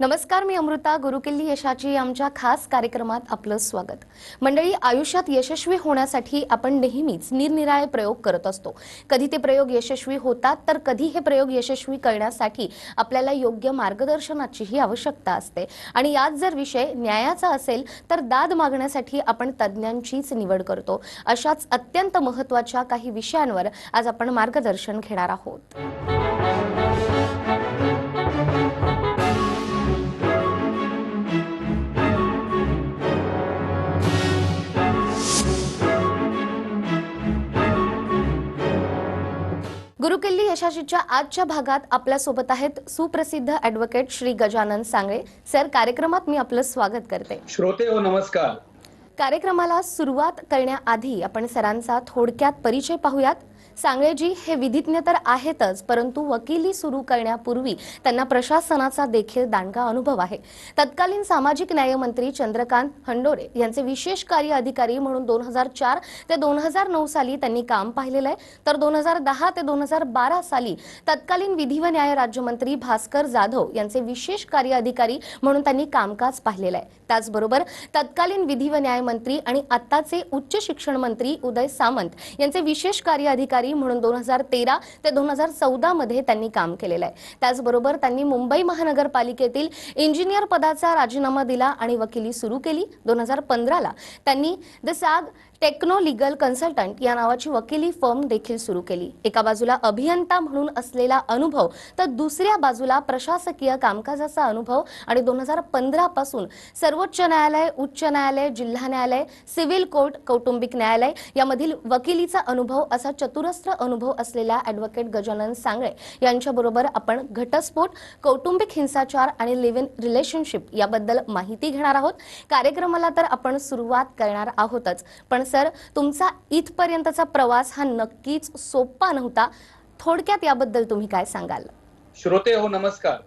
नमस्कार मी अमृता गुरुकिल्ली यशाची आमच्या खास कार्यक्रमात आपलं स्वागत. मंडळी आयुष्यात यशस्वी होण्यासाठी आपण नेहमीच निरनिराळे प्रयोग करत असतो. कधी ते प्रयोग यशस्वी होतात तर कधी हे प्रयोग यशस्वी करण्यासाठी आपल्याला योग्य मार्गदर्शनाचीही आवश्यकता असते. आणि यात जर विषय न्यायाचा असेल तर दाद मागण्यासाठी आपण तज्ज्ञांचीच निवड करतो. अशाच अत्यंत महत्त्वाच्या काही विषयांवर आज आपण मार्गदर्शन घेणार आहोत. गुरुकिल्ली यशाशीच्या आजच्या भागात आपल्यासोबत आहेत सुप्रसिद्ध ॲडव्होकेट श्री गजानन सांगळे. सर कार्यक्रमात मी आपलं स्वागत करते. श्रोते हो नमस्कार. कार्यक्रमाला सुरुवात करण्याआधी आपण सरांचा थोडक्यात परिचय पाहूयात. सांगळेजी हे विधिज्ञ तर आहेतच परंतु वकिली सुरू करण्यापूर्वी त्यांना प्रशासनाचा देखील दांडगा अनुभव आहे. तत्कालीन सामाजिक न्यायमंत्री चंद्रकांत हंडोरे यांचे विशेष कार्य अधिकारी म्हणून दोन हजार चार ते दोन हजार नऊ साली त्यांनी काम पाहिलेलं आहे. तर दोन हजार दहा ते दोन हजार बारा साली तत्कालीन विधी व न्याय राज्यमंत्री भास्कर जाधव यांचे विशेष कार्य अधिकारी म्हणून त्यांनी कामकाज पाहिलेलं आहे. त्याचबरोबर तत्कालीन विधी व न्याय मंत्री आणि आत्ताचे उच्च शिक्षण मंत्री उदय सामंत यांचे विशेष कार्य अधिकारी म्हणून दोन हजार तेरा ते दोन हजार चौदा मध्ये त्यांनी काम केलेलं आहे. त्याचबरोबर त्यांनी मुंबई महानगरपालिकेतील इंजिनियर पदाचा राजीनामा दिला आणि वकिली सुरू केली. दोन हजार पंधराला त्यांनी द साग टेक्नो लिगल कन्सल्टंट या नावाची वकिली फर्म देखील सुरू केली. एका बाजूला अभियंता म्हणून असलेला अनुभव तर दुसऱ्या बाजूला प्रशासकीय कामकाजाचा अनुभव आणि दोन हजार पंधरा पासून सर्वोच्च न्यायालय उच्च न्यायालय जिल्हा न्यायालय सिव्हिल कोर्ट कौटुंबिक न्यायालय यामधील वकिलीचा अनुभव असा चतुरस्र अनुभव असलेल्या ॲडव्होकेट गजानन सांगळे यांच्याबरोबर आपण घटस्फोट कौटुंबिक हिंसाचार आणि लिव्ह इन रिलेशनशिप याबद्दल माहिती घेणार आहोत. कार्यक्रमाला तर आपण सुरुवात करणार आहोतच पण सर तुमचा इथपर्यंतचा प्रवास हा नक्कीच सोपा नव्हता. थोडक्यात याबद्दल तुम्ही काय सांगाल? श्रोते हो नमस्कार.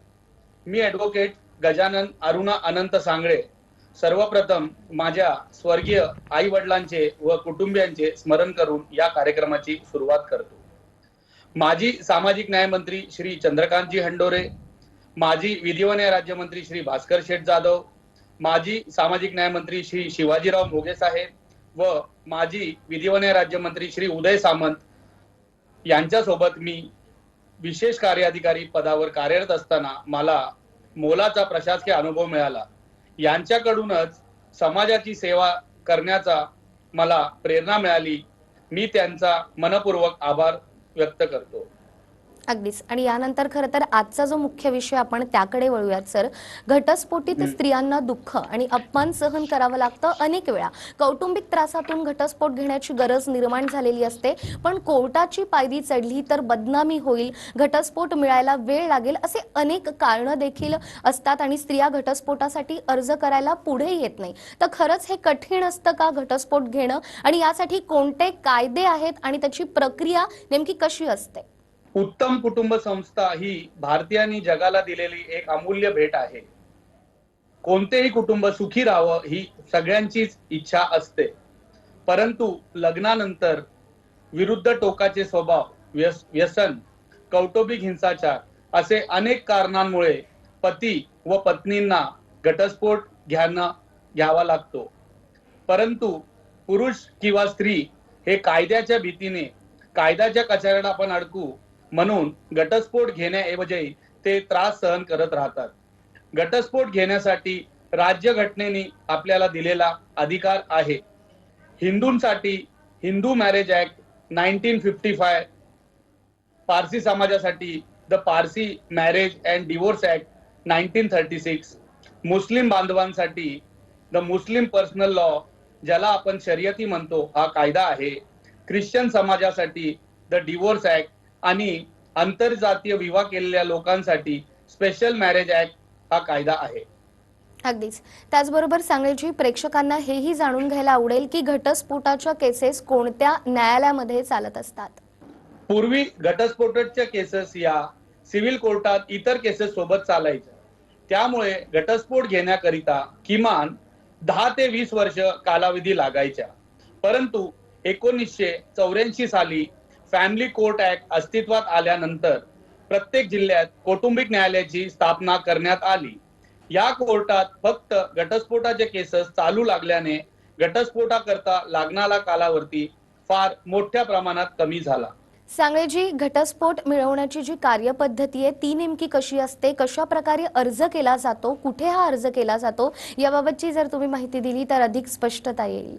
मी ॲडव्होकेट गजानन अरुणा अनंत सांगळे. सर्वप्रथम माझ्या स्वर्गीय आई वडिलांचे व कुटुंबियांचे स्मरण करून या कार्यक्रमाची सुरुवात करतो. माजी सामाजिक न्यायमंत्री श्री चंद्रकांतजी हंडोरे माजी विधी व न्याय राज्यमंत्री श्री भास्कर शेठ जाधव माजी सामाजिक न्यायमंत्री श्री शिवाजीराव मोगे साहेब व माजी विधी राज्यमंत्री श्री उदय सामंत यांच्यासोबत मी विशेष कार्य अधिकारी पदावर कार्यरत असताना मला मोलाचा प्रशासकीय अनुभव मिळाला. यांच्याकडूनच समाजाची सेवा करण्याचा मला प्रेरणा मिळाली. मी त्यांचा मनपूर्वक आभार व्यक्त करतो. अगदीच. आणि यानंतर खरं तर आजचा जो मुख्य विषय आपण त्याकडे वळूयात सर. घटस्फोटीत स्त्रियांना दुःख आणि अपमान सहन करावं लागतं अनेक वेळा. कौटुंबिक त्रासातून घटस्फोट घेण्याची गरज निर्माण झालेली असते पण कोर्टाची पायरी चढली तर बदनामी होईल. घटस्फोट मिळायला वेळ लागेल असे अनेक कारणं देखील असतात आणि स्त्रिया घटस्फोटासाठी अर्ज करायला पुढे येत नाही. तर खरंच हे कठीण असतं का घटस्फोट घेणं? आणि यासाठी कोणते कायदे आहेत आणि त्याची प्रक्रिया नेमकी कशी असते? उत्तम कुटुंब संस्था ही भारतीयांनी जगाला दिलेली एक अमूल्य भेट आहे. कोणतेही कुटुंब सुखी राहावं ही सगळ्यांचीच इच्छा असते. परंतु लग्नानंतर विरुद्ध टोकाचे स्वभाव व्यस व्यसन कौटुंबिक हिंसाचार असे अनेक कारणांमुळे पती व पत्नींना घटस्फोट घ्यायला घ्यावा लागतो. परंतु पुरुष किंवा स्त्री हे कायद्याच्या भीतीने कायद्याच्या कचऱ्यात आपण अडकू म्हणून घटस्फोट घेण्याऐवजी ते त्रास सहन करत राहतात. घटस्फोट घेण्यासाठी राज्य घटनेने आपल्याला दिलेला अधिकार आहे. हिंदूंसाठी Hindu marriage act nineteen fifty five Parsi समाजासाठी the Parsi marriage and divorce act nineteen thirty six मुस्लिम बांधवांसाठी द मुस्लिम पर्सनल लॉ ज्याला आपण शर्यती म्हणतो हा कायदा आहे. ख्रिश्चन समाजासाठी द डिवोर्स ऍक्ट आणि आंतरजातीय विवाह केलेल्या लोकांसाठी स्पेशल मॅरेज ऍक्ट हा कायदा आहे. अगदीच. त्याचबरोबर सांगलीची प्रेक्षकांना हेही जाणून घ्यायला आवडेल की घटस्फोटाच्या केसेस कोणत्या न्यायालयामध्ये चालत असतात? पूर्वी घटस्फोटाच्या केसेस या सिव्हिल कोर्टात इतर केसेस सोबत चालायच्या. त्यामुळे घटस्फोट घेण्याकरिता किमान दहा ते वीस वर्ष कालावधी लागायच्या. परंतु एकोणीसशे चौऱ्याऐंशी साली फॅमिली कोर्ट ऍक्ट अस्तित्वात आल्यानंतर प्रत्येक जिल्ह्यात कौटुंबिक न्यायालयाची स्थापना करण्यात आली. या कोर्टात फक्त घटस्फोटाचे केसेस चालू लागल्याने घटस्फोटाकरता लागणारा कालावधी फार मोठ्या प्रमाणात कमी झाला. सांगळेजी घटस्फोट मिळवण्याची जी कार्यपद्धती आहे ती नेमकी कशी असते? कशा प्रकारे अर्ज केला जातो? कुठे हा अर्ज केला जातो? याबाबतची जर तुम्ही माहिती दिली तर अधिक स्पष्टता येईल.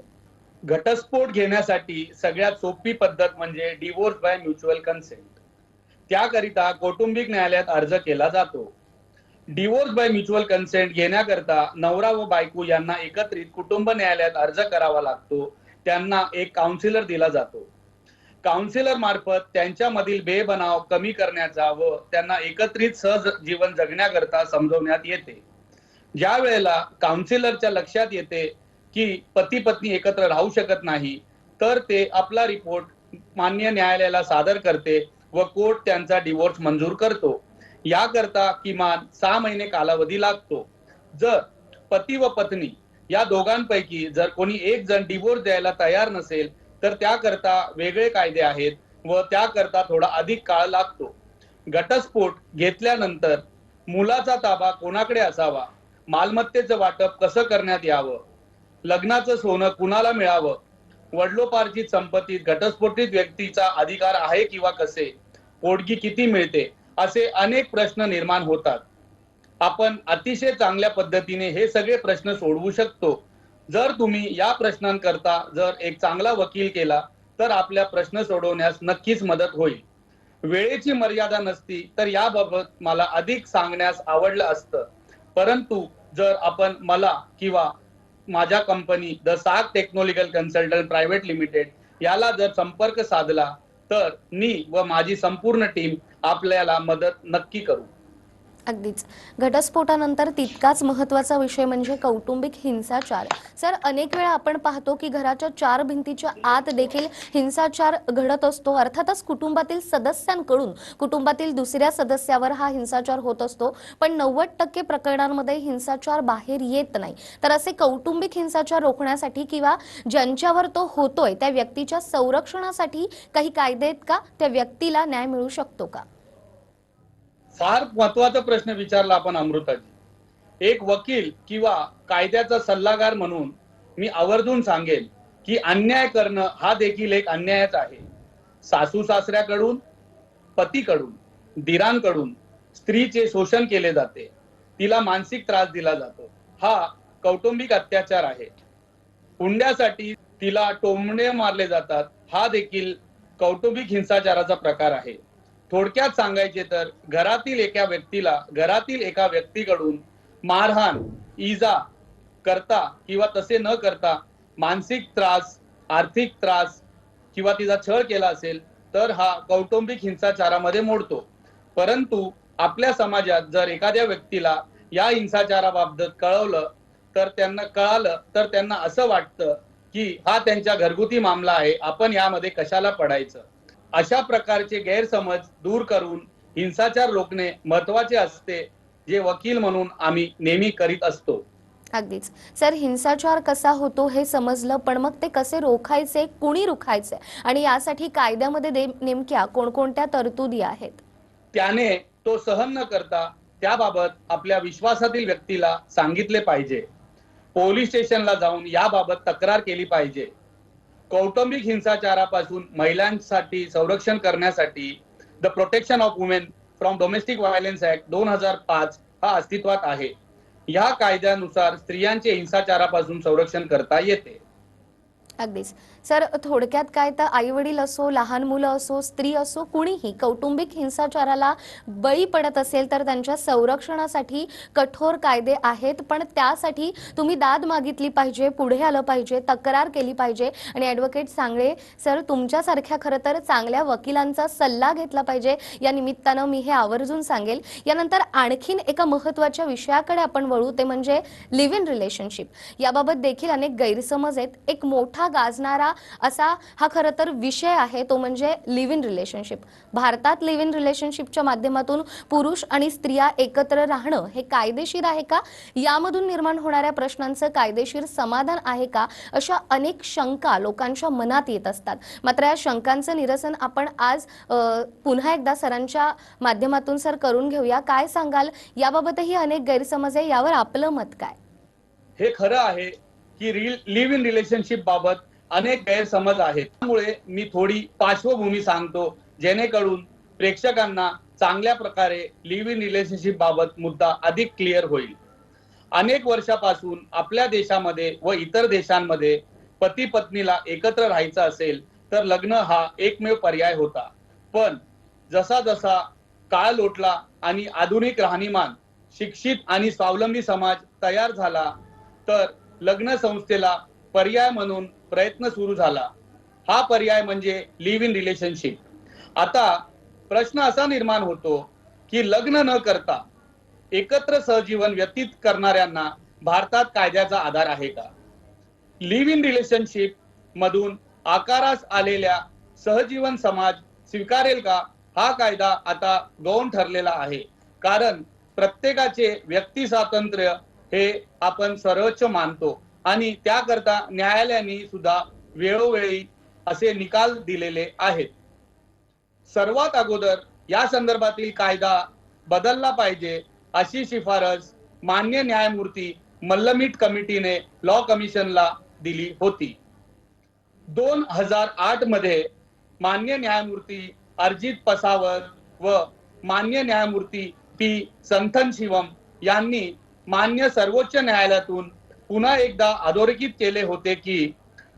घटस्फोट घेण्यासाठी सगळ्यात सोपी पद्धत म्हणजे डिवोर्स बाय म्युच्युअल कन्सेंट त्याकरिता कौटुंबिक न्यायालयात अर्ज केला जातो. डिवोर्स बाय म्युच्युअल कन्सेंट घेण्याकरता नवरा व बायको यांना एकत्रित कुटुंब न्यायालयात अर्ज करावा लागतो. त्यांना एक काउन्सिलर दिला जातो. काउन्सिलर मार्फत त्यांच्यामधील बेबनाव कमी करण्याचा व त्यांना एकत्रित सहज जीवन जगण्याकरता समजवण्यात येते. ज्या वेळेला काउन्सिलरच्या लक्षात येते की पती पत्नी एकत्र राहू शकत नाही तर ते आपला रिपोर्ट मान्य न्यायालयाला सादर करते व कोर्ट त्यांचा डिवोर्स मंजूर करतो. याकरता किमान सहा महिने कालावधी लागतो. जर पती व पत्नी या दोघांपैकी जर कोणी एक जण डिवोर्स द्यायला तयार नसेल तर त्याकरता वेगळे कायदे आहेत व त्याकरता थोडा अधिक काळ लागतो. घटस्फोट घेतल्यानंतर मुलाचा ताबा कोणाकडे असावा? मालमत्तेचं वाटप कसं करण्यात यावं? लग्नाचं सोनं कुणाला मिळावं? वडलोपार्जित संपत्तीत घटस्फोटित व्यक्तीचा अधिकार आहे किंवा कसे? पोटगी किती मिळते? असे अनेक प्रश्न निर्माण होतात. आपण अतिशय चांगल्या पद्धतीने हे सगळे प्रश्न सोडवू शकतो. जर तुम्ही या प्रश्नांकरता जर एक चांगला वकील केला तर आपल्या प्रश्न सोडवण्यास नक्कीच मदत होईल. वेळेची मर्यादा नसती तर याबाबत मला अधिक सांगण्यास आवडलं असतं. परंतु जर आपण मला किंवा माझ्या company the Saag technological consultant private limited याला जर संपर्क साधला तर मी व माझी संपूर्ण टीम आपल्याला मदत नक्की करू. अगदीच. घटस्फोटानंतर तितकाच महत्त्वाचा विषय म्हणजे कौटुंबिक हिंसाचार. सर अनेक वेळा आपण पाहतो की घराच्या चार भिंतीच्या आत देखील हिंसाचार घडत असतो. अर्थातच कुटुंबातील सदस्यांकडून कुटुंबातील दुसऱ्या सदस्यावर हा हिंसाचार होत असतो. पण नव्वद टक्के प्रकरणांमध्ये हिंसाचार बाहेर येत नाही. तर असे कौटुंबिक हिंसाचार रोखण्यासाठी किंवा ज्यांच्यावर तो होतोय त्या व्यक्तीच्या संरक्षणासाठी काही कायदे आहेत का? त्या व्यक्तीला न्याय मिळू शकतो का? फार महत्त्वाचा प्रश्न विचारला आपण अमृताजी. एक वकील किंवा कायद्याचा सल्लागार म्हणून मी आवर्जून सांगेल की अन्याय करणं हा देखील एक अन्यायच आहे. सासू सासऱ्याकडून पतीकडून दिरांकडून स्त्रीचे शोषण केले जाते. तिला मानसिक त्रास दिला जातो. हा कौटुंबिक अत्याचार आहे. हुंड्यासाठी तिला टोमणे मारले जातात. हा देखील कौटुंबिक हिंसाचाराचा प्रकार आहे. थोडक्यात सांगायचे तर घरातील एका व्यक्तीला घरातील एका व्यक्तीकडून मारहाण इजा करता किंवा तसे न करता मानसिक त्रास आर्थिक त्रास किंवा तिचा छळ केला असेल तर हा कौटुंबिक हिंसाचारामध्ये मोडतो. परंतु आपल्या समाजात जर एखाद्या व्यक्तीला या हिंसाचाराबाबत कळवलं तर त्यांना कळालं तर त्यांना असं वाटतं की हा त्यांच्या घरगुती मामला आहे आपण यामध्ये कशाला पडायचं? अशा प्रकारचे गैरसमज दूर करून हिंसाचार रोखणे महत्त्वाचे असते जे वकील म्हणून आम्ही नेहमी करीत असतो. अगदीच. सर हिंसाचार कसा होतो हे समजलं पण मग ते कसे रोखायचे कुणी रोखायचे? आणि यासाठी कायद्यामध्ये नेमक्या कोणकोणत्या तरतुदी आहेत? त्याने तो सहन न करता त्याबाबत आपल्या विश्वासातील व्यक्तीला सांगितले पाहिजे. पोलीस स्टेशनला जाऊन याबाबत तक्रार केली पाहिजे. कौटुंबिक हिंसाचारापासून महिलांसाठी संरक्षण करण्यासाठी the protection of women from domestic violence act दोन हजार पाच हा अस्तित्वात आहे. या कायद्यानुसार स्त्रियांचे हिंसाचारापासून संरक्षण करता येते. अगदीच. सर थोडक्यात काय तर आई वडील असो लहान मुलं असो स्त्री असो कुणीही कौटुंबिक हिंसाचाराला बळी पडत असेल तर त्यांच्या संरक्षणासाठी कठोर कायदे आहेत. पण त्यासाठी तुम्ही दाद मागितली पाहिजे पुढे आलं पाहिजे तक्रार केली पाहिजे. आणि ॲडव्होकेट सांगळे सर तुमच्यासारख्या खरं तर चांगल्या वकिलांचा सल्ला घेतला पाहिजे. या निमित्तानं मी हे आवर्जून सांगेल. यानंतर आणखीन एका महत्त्वाच्या विषयाकडे आपण वळू ते म्हणजे लिव्ह इन रिलेशनशिप याबाबत देखील अनेक गैरसमज आहेत. एक मोठा गाजणारा असा हा खरं तर विषय आहे तो म्हणजे लिव्ह इन रिलेशनशिप भारतात लिव्ह इन रिलेशनशिपच्या माध्यमातून पुरुष आणि स्त्रिया एकत्र राहणं हे कायदेशीर आहे का? यामधून निर्माण होणाऱ्या प्रश्नांचं कायदेशीर समाधान आहे का? अशा अनेक शंका लोकांच्या मनात येत असतात. मात्र या शंकांचं निरसन आपण आज पुन्हा एकदा सरांच्या माध्यमातून सर करून घेऊया. काय सांगाल? याबाबतही अनेक गैरसमज आहे. यावर आपलं मत काय? हे खरं आहे. की लिव्ह इन रिलेशनशिप बाबत अनेक गैरसमज आहेत. त्यामुळे मी थोडी पार्श्वभूमी सांगतो जेणेकरून प्रेक्षकांना चांगल्या प्रकारे लिव्ह इन रिलेशनशिप बाबत मुद्दा अधिक क्लिअर होईल. अनेक वर्षापासून आपल्या देशामध्ये व इतर देशांमध्ये पती पत्नीला एकत्र राहायचं असेल तर लग्न हा एकमेव पर्याय होता. पण जसा जसा काळ लोटला आणि आधुनिक राहणीमान शिक्षित आणि स्वावलंबी समाज तयार झाला तर लग्न संस्थेला पर्याय म्हणून प्रयत्न सुरू झाला. हा पर्याय म्हणजे लिव्ह इन रिलेशनशिप आता प्रश्न असा निर्माण होतो की लग्न न करता एकत्र सहजीवन व्यतीत करणाऱ्यांना भारतात कायद्याचा आधार आहे का? लिव्ह इन रिलेशनशिप मधून आकारास आलेल्या सहजीवन समाज स्वीकारेल का? हा कायदा आता गौण ठरलेला आहे. कारण प्रत्येकाचे व्यक्ती स्वातंत्र्य हे आपण सर्वोच्च मानतो. आणि त्याकरता न्यायालयाने सुद्धा वेळोवेळी असे निकाल दिलेले आहेत. सर्वात अगोदर या संदर्भातील कायदा बदलला पाहिजे अशी शिफारस मान्य न्यायमूर्ती मल्लमीट कमिटीने लॉ कमिशनला दिली होती. दोन हजार आठमध्ये मान्य न्यायमूर्ती अर्जित पसावर व मान्य न्यायमूर्ती पी संथन शिवम यांनी मान्य सर्वोच्च न्यायालयातून पुन्हा एकदा अधोरेखित केले होते की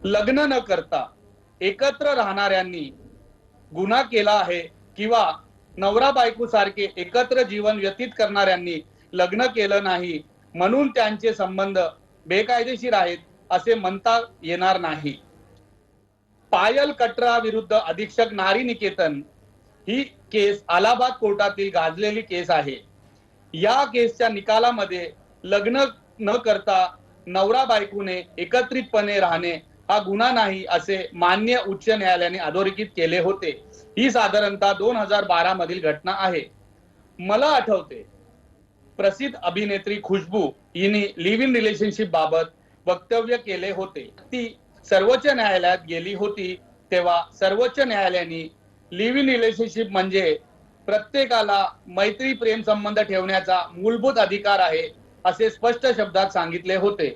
लग्न न करता एकत्र राहणाऱ्यांनी गुन्हा केला आहे किंवा नवरा बायको सारखे एकत्र जीवन व्यतीत करणाऱ्यांनी लग्न केलं नाही म्हणून त्यांचे संबंध बेकायदेशीर आहेत असे म्हणता येणार नाही. पायल कटरा विरुद्ध अधीक्षक नारी निकेतन ही केस अलाहाबाद कोर्टातील गाजलेली केस आहे. या केसच्या निकालामध्ये लग्न न करता नवरा बायकोने एकत्रितपणे राहणे हा गुन्हा नाही असे मान्य उच्च न्यायालयाने अधोरेखित केले होते. ही साधारणतः दोन हजार बारा मधील घटना आहे. मला आठवते प्रसिद्ध अभिनेत्री खुशबू हिने लिव्ह इन रिलेशनशिप बाबत वक्तव्य केले होते. ती सर्वोच्च न्यायालयात गेली होती तेव्हा सर्वोच्च न्यायालयाने लिव्ह इन रिलेशनशिप म्हणजे प्रत्येकाला मैत्री प्रेम संबंध ठेवण्याचा मूलभूत अधिकार आहे. असे स्पष्ट शब्दात सांगितले होते.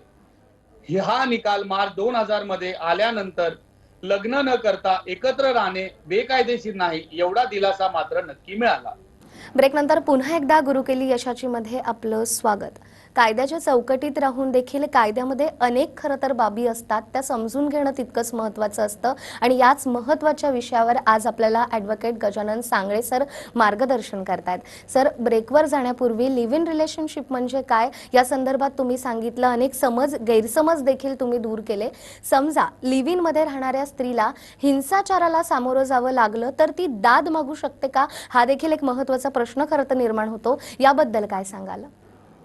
हा निकाल मार्च दोन हजारमध्ये आल्यानंतर लग्न न करता एकत्र राहणे बेकायदेशीर नाही एवढा दिलासा मात्र नक्की मिळाला. ब्रेकनंतर पुन्हा एकदा गुरुकेली यशाची मध्ये आपलं स्वागत. कायद्याच्या चौकटीत राहून देखील कायद्यामध्ये अनेक खरं तर बाबी असतात. त्या समजून घेणं तितकंच महत्त्वाचं असतं. आणि याच महत्त्वाच्या विषयावर आज आपल्याला ॲडव्होकेट गजानन सांगळे सर मार्गदर्शन करतायत. सर ब्रेकवर जाण्यापूर्वी लिव्ह इन रिलेशनशिप म्हणजे काय? या संदर्भात तुम्ही सांगितलं अनेक समज गैरसमज देखील तुम्ही दूर केले. समजा लिव्ह इनमध्ये राहणाऱ्या स्त्रीला हिंसाचाराला सामोरं जावं लागलं तर ती दाद मागू शकते का? हा देखील एक महत्त्वाचा प्रश्न खरं तर निर्माण होतो. याबद्दल काय सांगाल?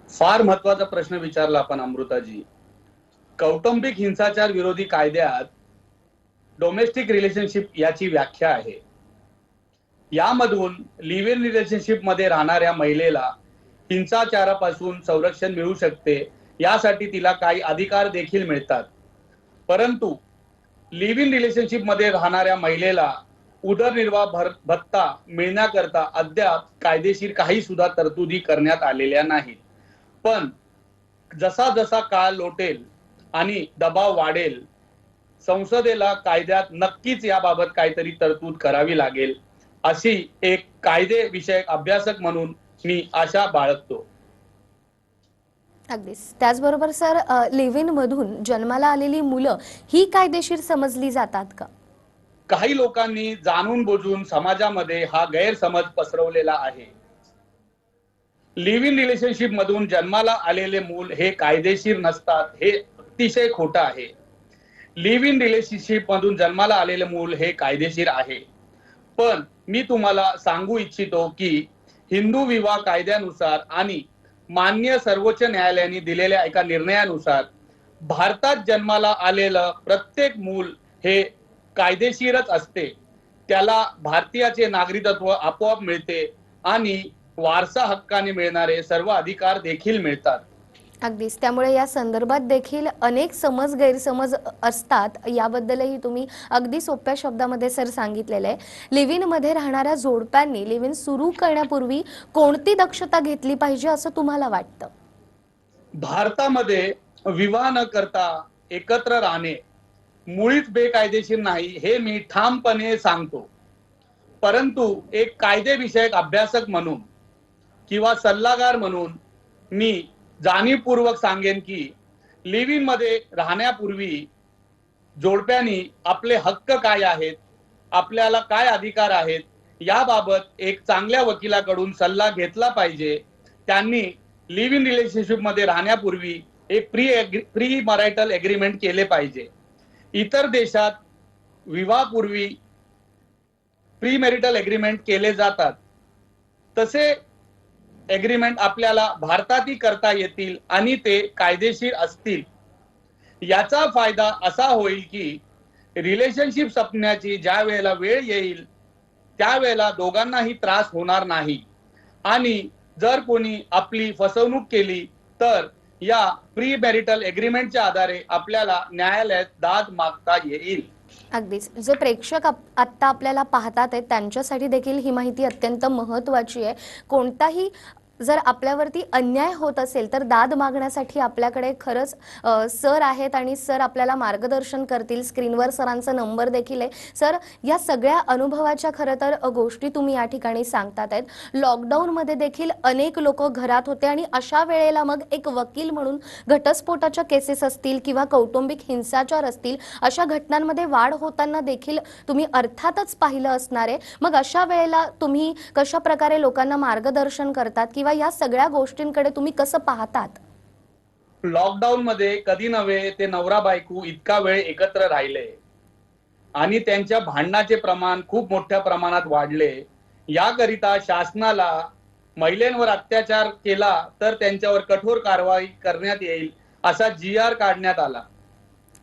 फार महत्त्वाचा प्रश्न विचारला आपण अमृताजी. कौटुंबिक हिंसाचार विरोधी कायद्यात डोमेस्टिक रिलेशनशिप याची व्याख्या आहे. यामधून लिव्ह इन रिलेशनशिपमध्ये राहणाऱ्या महिलेला हिंसाचारापासून संरक्षण मिळू शकते यासाठी तिला काही अधिकार देखील मिळतात. परंतु लिव्ह इन रिलेशनशिपमध्ये राहणाऱ्या महिलेला उदरनिर्वाह भर भत्ता मिळण्याकरता अद्याप कायदेशीर काही सुद्धा तरतुदी करण्यात आलेल्या नाहीत. पण जसा जसा काळ लोटेल आणि दबाव वाढेल संसदेला कायद्यात नक्कीच याबाबत काहीतरी तरतूद करावी लागेल अशी एक कायदे विषयक अभ्यासक म्हणून मी आशा बाळगतो. अगदीच. त्याचबरोबर सर लिव्ह इन मधून जन्माला आलेली मुलं ही कायदेशीर समजली जातात का? काही लोकांनी जाणून बुजून समाजामध्ये हा गैरसमज पसरवलेला आहे. लिव्ह इन रिलेशनशिप मधून जन्माला आलेले मूल हे कायदेशीर नसतात हे अतिशय खोटं आहे. लिव्ह इन रिलेशनशिप मधून जन्माला आलेले मूल हे कायदेशीर आहे. पण मी तुम्हाला सांगू इच्छितो की हिंदू विवाह कायद्यानुसार आणि मान्य सर्वोच्च न्यायालयाने दिलेल्या एका निर्णयानुसार भारतात जन्माला आलेलं प्रत्येक मूल हे कायदेशीरच असते. त्याला भारतीयाचे नागरिकत्व आपोआप मिळते आणि वारसा हक्काने मिळणारे सर्व अधिकार देखील मिळतात. अगदीच. त्यामुळे या संदर्भात देखील अनेक समज गैरसमज असतात. याबद्दलही तुम्ही अगदी सोप्या शब्दामध्ये सर सांगितलेलं आहे. लिव्ह इनमध्ये राहणाऱ्या जोडप्यांनी लिव्ह इन सुरू करण्यापूर्वी कोणती दक्षता घेतली पाहिजे असं तुम्हाला वाटतं? भारतामध्ये विवाह न करता एकत्र राहणे मुळीच बेकायदेशीर नाही हे मी ठामपणे सांगतो. परंतु एक कायदेविषयक अभ्यासक म्हणून किंवा सल्लागार म्हणून मी जाणीवपूर्वक सांगेन की लिव्ह इनमध्ये राहण्यापूर्वी जोडप्यांनी आपले हक्क काय आहेत आपल्याला काय अधिकार आहेत याबाबत एक चांगल्या वकिलाकडून सल्ला घेतला पाहिजे. त्यांनी लिव्ह इन रिलेशनशिपमध्ये राहण्यापूर्वी एक प्री प्री मरायटल एग्रीमेंट केले पाहिजे. इतर देशात विवाहापूर्वी प्री मॅरिटल एग्रीमेंट केले जातात. तसे एग्रीमेंट आपल्याला भारतातही करता येतील आणि ते कायदेशीर असतील. याचा फायदा असा होईल की रिलेशनशिप संपण्याची ज्या वेळेला वेळ येईल त्यावेळेला दोघांनाही त्रास होणार नाही. आणि जर कोणी आपली फसवणूक केली तर या प्री मॅरिटल एग्रीमेंटच्या आधारे आपल्याला न्यायालयात दाद मागता येईल. अगदीच. जे प्रेक्षक आप- आत्ता आपल्याला पाहतात आहेत त्यांच्यासाठी देखील ही माहिती अत्यंत महत्त्वाची आहे. कोणताही जर आपल्यावरती अन्याय होत असेल तर दाद मागण्यासाठी आपल्याकडे खरंच सर आहेत आणि सर आपल्याला मार्गदर्शन करतील. स्क्रीनवर सरांचा नंबर देखील आहे. सर या सगळ्या अनुभवाच्या खरं तर गोष्टी तुम्ही या ठिकाणी सांगतात आहेत. लॉकडाऊनमध्ये देखील अनेक लोक घरात होते आणि अशा वेळेला मग एक वकील म्हणून घटस्फोटाच्या केसेस असतील किंवा कौटुंबिक हिंसाचार असतील अशा घटनांमध्ये वाढ होताना देखील तुम्ही अर्थातच पाहिलं असणार आहे. मग अशा वेळेला तुम्ही कशा प्रकारे लोकांना मार्गदर्शन करतात किंवा या सगळ्या गोष्टींकडे तुम्ही कसं पाहतात? लॉकडाऊन मध्ये कधी नव्हे ते नवरा बायको इतका वेळ एकत्र राहिले. आणि त्यांच्या भांडणाचे प्रमाण खूप मोठ्या प्रमाणात वाढले. याकरिता शासनाला महिलांवर अत्याचार केला तर त्यांच्यावर कठोर कारवाई करण्यात येईल असा जी आर काढण्यात आला.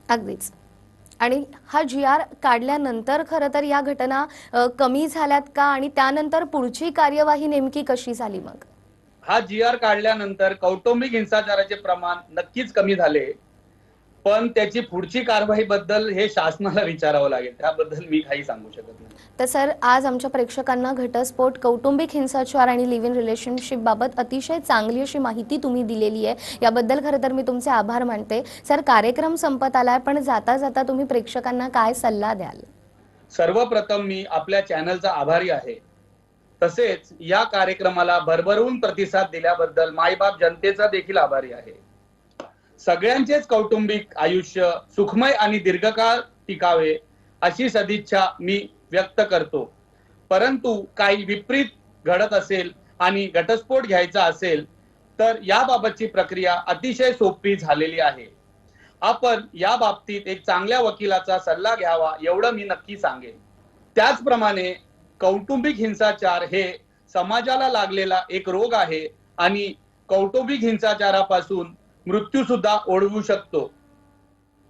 अगदीच. आणि हा जी आर काढल्यानंतर खरं तर या घटना अ, कमी झाल्यात का? आणि त्यानंतर पुढची कार्यवाही नेमकी कशी झाली मग? हा जी आर काढल्यानंतर कौटुंबिक हिंसाचाराचे प्रमाण नक्कीच कमी झाले. पण त्याची पुढची कारवाई बद्दल हे शासनाला विचारावं लागेल. त्याबद्दल मी काही सांगू शकत नाही. तर सर आज आमच्या प्रेक्षकांना घटस्फोट कौटुंबिक हिंसाचार आणि लिव्ह इन रिलेशनशिप बाबत अतिशय चांगली अशी माहिती तुम्ही दिलेली आहे. याबद्दल खरं तर मी तुमचे आभार मानते. सर कार्यक्रम संपत आलाय पण जाता जाता तुम्ही प्रेक्षकांना काय सल्ला द्याल? सर्वप्रथम मी आपल्या चॅनलचा आभारी आहे. तसेच या कार्यक्रमाला भरभरून प्रतिसाद दिल्याबद्दल मायबाप जनतेचा देखील आभारी आहे. सगळ्यांचेच कौटुंबिक आयुष्य सुखमय आणि दीर्घकाळ टिकावे अशी सदिच्छा मी व्यक्त करतो. परंतु काही विपरीत घडत असेल आणि घटस्फोट घ्यायचा असेल तर याबाबतची प्रक्रिया अतिशय सोपी झालेली आहे. आपण या बाबतीत एक चांगल्या वकिलाचा सल्ला घ्यावा एवढं मी नक्की सांगेन. त्याचप्रमाणे कौटुंबिक हिंसाचार हे समाजाला लागलेला एक रोग आहे आणि कौटुंबिक हिंसाचारापासून मृत्यू सुद्धा ओढवू शकतो.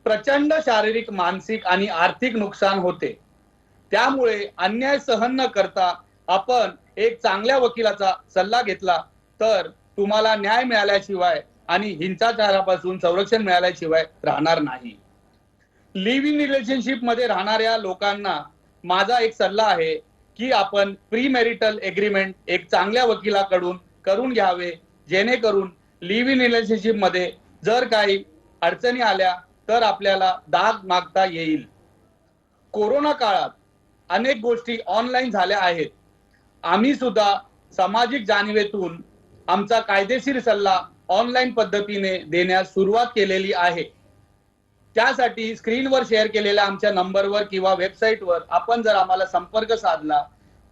प्रचंड शारीरिक मानसिक आणि आर्थिक नुकसान होते. त्यामुळे अन्याय सहन न करता आपण एक चांगल्या वकिलाचा सल्ला घेतला तर तुम्हाला न्याय मिळाल्याशिवाय आणि हिंसाचारापासून संरक्षण मिळाल्याशिवाय राहणार नाही. लिव्ह इन रिलेशनशिपमध्ये राहणाऱ्या लोकांना माझा एक सल्ला आहे की आपण प्री मॅरिटल एग्रीमेंट एक चांगल्या वकिलाकडून करून घ्यावे जेणेकरून लिव्ह इन रिलेशनशिपमध्ये जर काही अडचणी आल्या तर आपल्याला दाग मागता येईल. कोरोना काळात अनेक गोष्टी ऑनलाईन झाल्या आहेत. आम्ही सुद्धा सामाजिक जाणीवेतून आमचा कायदेशीर सल्ला ऑनलाईन पद्धतीने देण्यास सुरुवात केलेली आहे. त्यासाठी स्क्रीनवर शेअर केलेल्या आमच्या नंबरवर किंवा वेबसाईटवर आपण जर आम्हाला संपर्क साधला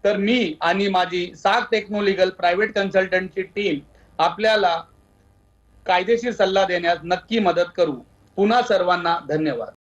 तर मी आणि माझी साग टेक्नोलिगल प्रायव्हेट कन्सल्टंटची टीम आपल्याला कायदेशीर सल्ला देण्यास नक्की मदत करू. पुन्हा सर्वांना धन्यवाद.